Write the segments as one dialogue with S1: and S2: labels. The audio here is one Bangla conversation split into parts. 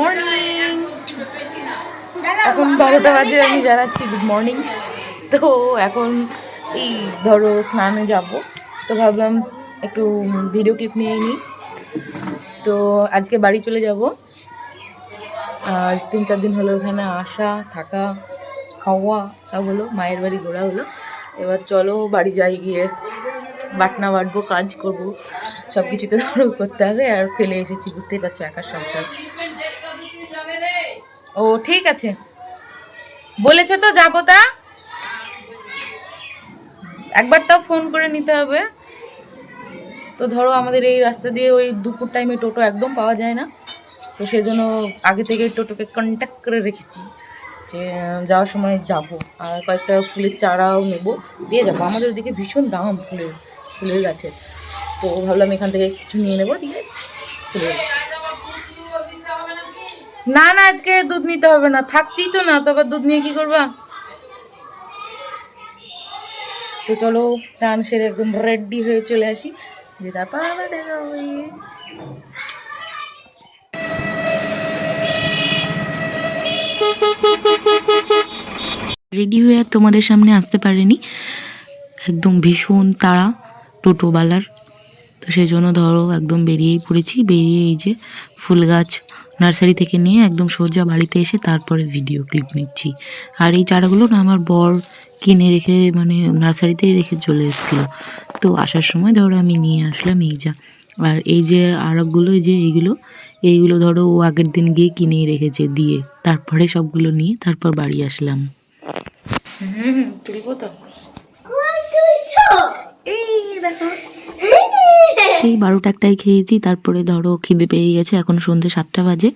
S1: মর্নিং এখন বারোটা বাজে, আমি জানাচ্ছি গুড মর্নিং তো এখন এই ধরো স্নানে যাব। তো ভাবলাম একটু ভিডিও ক্লিপ নিয়ে নিই। তো আজকে বাড়ি চলে যাব। আর তিন চার দিন হলো ওখানে আসা, থাকা, খাওয়া, সব হলো, মায়ের বাড়ি ঘোরা হলো। এবার চলো বাড়ি যাই গিয়ে। বাটনা বাটবো কাজ করব। সব কিছুতে ধরো করতে হবে আর ফেলে এসেছি, বুঝতেই পারছ, একার সংসার। ও, ঠিক আছে। বলেছ তো, যাব তা। একবার তাও ফোন করে নিতে হবে। তো ধরো আমাদের এই রাস্তা দিয়ে ওই দুপুর টাইমে টোটো একদম পাওয়া যায় না। তো সেজন্য আগে থেকে টোটোকে কন্ট্যাক্ট করে রেখেছি যে, যাওয়ার সময় যাব। আর কয়েকটা ফুলের চারাও নেব। দিয়ে যাব। আমাদের ওদিকে ভীষণ দাম ফুলের ফুলের গাছের। তো ভাবলাম এখান থেকে কিছু নিয়ে নেব। দিয়ে যাব। না না, আজকে দুধ নিতে হবে না। থাকছি তো না, তো আবার দুধ নিয়ে কি করবা? তো চলো, স্নান সেরে একদম রেডি হয়ে চলে আসি। দিয়ে তারপর আবার দেখা হবে।
S2: রেডি হয়ে আর তোমাদের সামনে আসতে পারেনি। একদম ভীষণ তাড়া, টোটোওয়ালার। তো সেই জন্য ধরো, একদম বেরিয়েই পড়েছি। বেরিয়ে এই যে ফুল গাছ নার্সারি থেকে নিয়ে একদম সোজা বাড়িতে এসে তারপরে ভিডিও ক্লিপ নিচ্ছি। আর এই চারাগুলো না আমার বর কিনে রেখে মানে নার্সারিতেই রেখে চলে এসেছিল। তো আসার সময় ধরো আমি নিয়ে আসলাম এই যা। আর এই যে আরবগুলো, এই যে এইগুলো এইগুলো ধরো ও আগের দিন গিয়ে কিনেই রেখেছে দিয়ে। তারপরে সবগুলো নিয়ে তারপর বাড়ি আসলাম।
S1: হুম তো।
S2: সেই বারোটা একটাই খেয়েছি, তারপরে ধরো খিদে পেয়ে গেছে, এখন সন্ধ্যে সাতটা বাজে।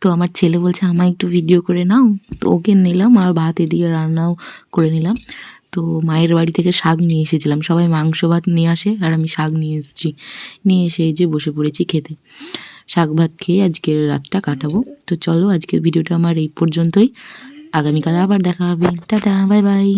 S2: তো আমার ছেলে বলছে, আমায় একটু ভিডিও করে নাও। তো ওকে নিলাম আর ভাত এদিকে রান্নাও করে নিলাম। তো মায়ের বাড়ি থেকে শাক নিয়ে এসেছিলাম। সবাই মাংস ভাত নিয়ে আসে আর আমি শাক নিয়ে এসেছি। নিয়ে এসে যে বসে পড়েছি খেতে। শাক ভাত খেয়ে আজকের রাতটা কাটাবো। তো চলো আজকের ভিডিওটা আমার এই পর্যন্তই। আগামীকাল আবার দেখা হবে। Tata, bye bye.